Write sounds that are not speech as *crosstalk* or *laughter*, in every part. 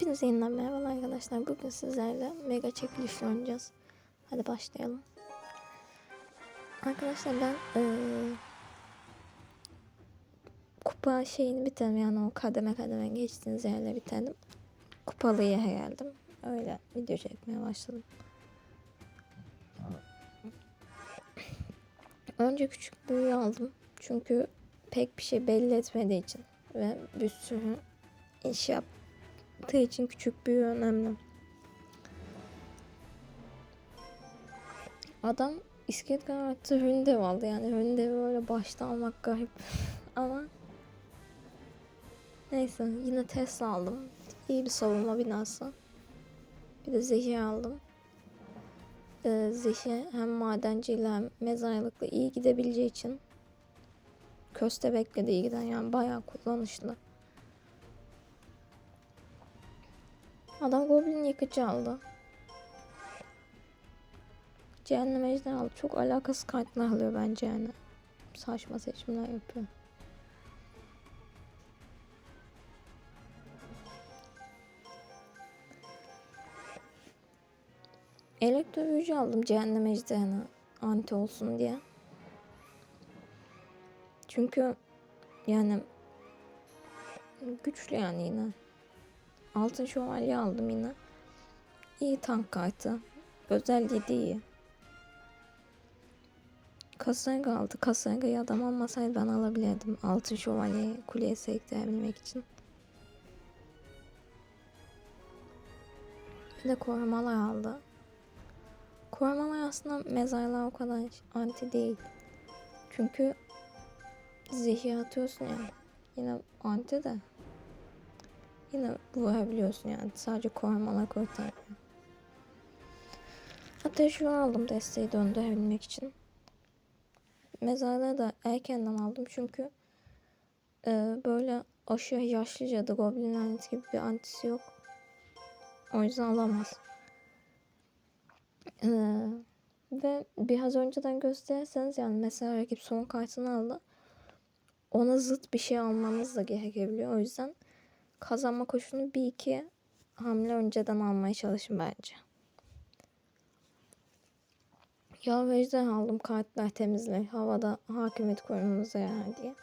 Hepinize yeniden merhaba arkadaşlar. Bugün sizlerle mega çekiliş oynayacağız. Hadi başlayalım. Arkadaşlar ben eee, kupa şeyini bitirdim yani o kademe kademe geçtiğiniz yerle bitirdim. Kupalı yere geldim. Öyle video çekmeye başladım. Önce küçük büyüğü aldım. Çünkü pek bir şey belli etmediği için ve bir sürü iş yap yaptığı için küçük büyüğü önemli. Adam iskelet kararttı Hündev aldı. Yani Hündev'i böyle başta almak garip. *laughs* Ama neyse yine Tesla aldım. İyi bir savunma binası. Bir de zehir aldım. Ee, zehir hem madenciyle hem mezarlıkla iyi gidebileceği için köstebekle de iyi giden yani bayağı kullanışlı Adam Goblin yıkıcı aldı. Cehennem Ejder aldı. Çok alakasız kartlar alıyor bence yani. Saçma seçimler yapıyor. Elektro büyücü aldım cehennem ejderine anti olsun diye. Çünkü yani güçlü yani yine. Altın şövalye aldım yine. İyi tank kartı. Özelliği de iyi. Kasanga aldı. Kasanga'yı adam almasaydı ben alabilirdim. Altın şövalyeyi kuleye sektirebilmek için. Bir de korumalar aldı. Korumalar aslında mezarlığa o kadar anti değil. Çünkü zehir atıyorsun ya. Yine anti de. Yine vurabiliyorsun yani. Sadece korumalar kurtarmıyor. Ateş yolu aldım desteği döndürebilmek için. Mezarları da erkenden aldım çünkü e, böyle aşırı yaşlı cadı Goblin laneti gibi bir antisi yok. O yüzden alamaz. E, ve biraz önceden gösterirseniz yani mesela rakip son kartını aldı. Ona zıt bir şey almanız da gerekebiliyor. O yüzden kazanma koşunu bir iki hamle önceden almaya çalışın bence. Yağ ve ejder aldım kartlar temizle. Havada hakimiyet korumamıza yarar diye.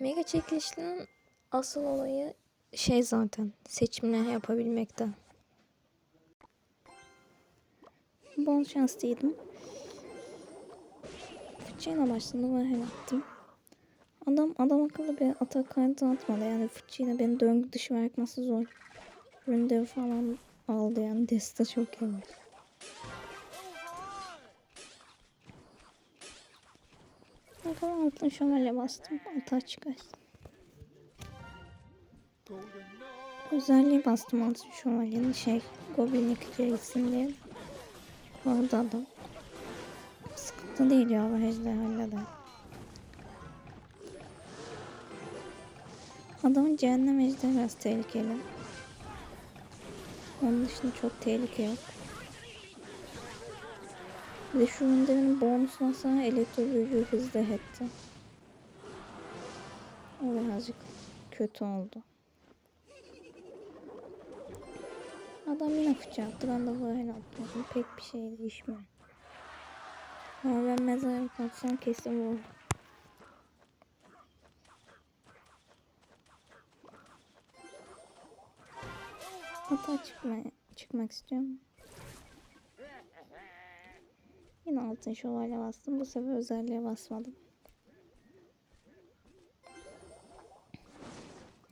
Mega çekilişinin asıl olayı şey zaten seçimler yapabilmekte. Bol şans değildim. Fıçıyla başladım ve hem attım. Adam adam akıllı bir atak kartı atmadı. Yani fıçıyla beni döngü dışı bırakması zor. Ründev falan aldı yani. Desta çok yavaş. Bakalım altın şövalye bastım. Atağa çıkarsın. Özelliği bastım altın şövalyenin şey. Goblin yıkıcı diye. Orada adam. Sıkıntı değil ya. Bu ejder halleder. Adamın cehennem biraz tehlikeli. Onun dışında çok tehlike yok. Bir de şu öndemin bonusuna sonra elektro büyücü hızlı etti. O birazcık kötü oldu. Adam yine fıçı attı. Ben de böyle atmadım. Pek bir şey değişmiyor. Ama ben mezara atsam kesin vurur. Hata çıkmaya, çıkmak istiyorum. Yine altın şövalye bastım. Bu sefer özelliğe basmadım.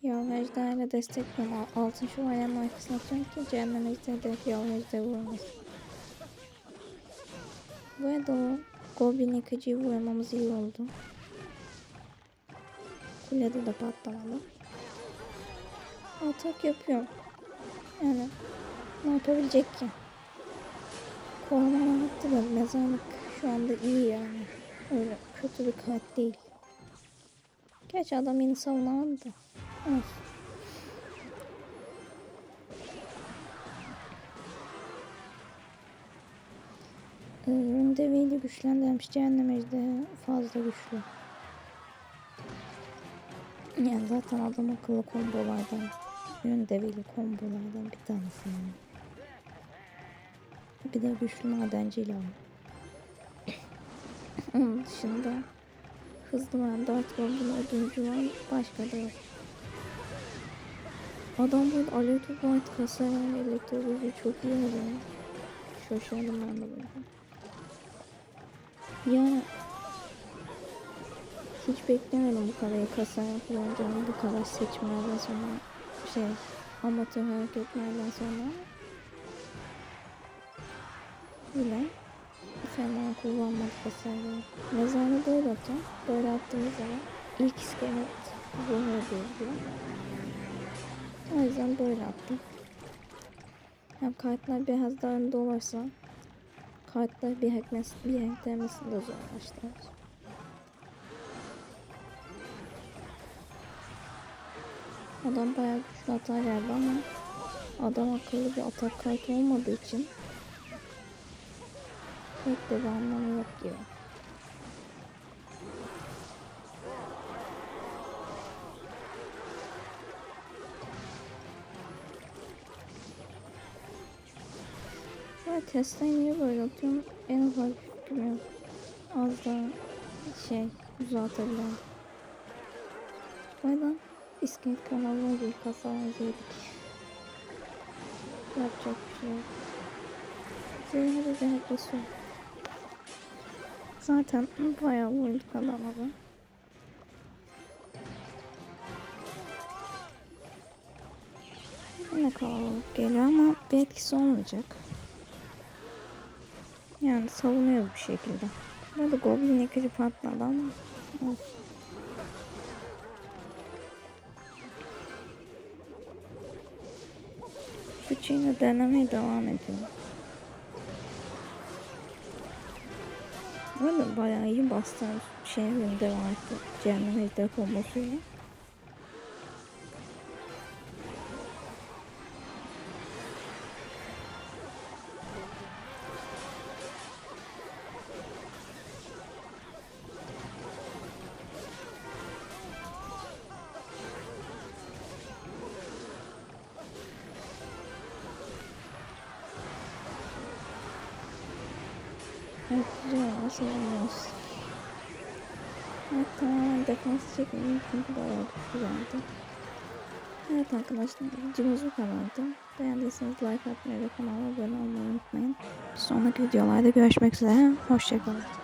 Yağ ejderle destekliyorum. Altın şövalyenin arkasına atıyorum ki cehennem direkt yağ ejderi vurmasın. Bu arada o goblin yıkıcıyı vurmamız iyi oldu. Kulede de patlamadı. Atak yapıyorum. Yani ne yapabilecek ki? Koruma hattı da mezarlık şu anda iyi yani. Öyle kötü bir kart değil. Gerçi adam yeni savunamadı da. Olsun. De güçlendirmiş cehennem ejderi fazla güçlü. Yani zaten adam akıllı kombolardan Yön develi kombolardan bir tanesi yani. Bir de güçlü madenciyle var. *coughs* Onun dışında hızlı var, dart bombun ödüncü var, başka da yok. Adam böyle alev topu artık hasar yani elektroloji çok iyi oluyor. Şaşırdım ben de böyle. Yani hiç beklemedim bu kadar kasar kullanacağını bu kadar seçmelerden sonra şey amatör hareketlerden sonra yine fena kullanmadık hasarları. Mezarını böyle atacağım. Böyle attığımız zaman ilk iskelet bu diyor. O yüzden böyle attım. Hem kartlar biraz daha önde olursa kartlar bir hackmesi, bir hacklemesi de zorlaştırır. Adam bayağı güçlü hata geldi ama adam akıllı bir atak kartı olmadığı için pek de bir anlamı yok gibi. Ben Tesla'yı niye böyle atıyorum? En ufak fikrim. Az daha şey uzatabilen. Vay lan iskelet kanalına bir kasa yedik. Yapacak bir şey yok. Zehri hep basıyor. Zaten bayağı vurduk adama da. Yine kalabalık geliyor ama bir etkisi olmayacak. Yani savunuyor bir şekilde. Burada Goblin yıkıcı patladı ama olsun. Küçüğünü denemeye devam ediyor. Böyle bayağı iyi bastı. Şey devam etti. Cehennem ejder kombosuyla. Ama sevmiyoruz. Evet, tamamen defans çekmeyi çünkü bayağı güçlü geldi. Evet arkadaşlar, videomuz bu kadardı. Beğendiyseniz like atmayı ve kanala abone olmayı unutmayın. Bir sonraki videolarda görüşmek üzere. Hoşçakalın.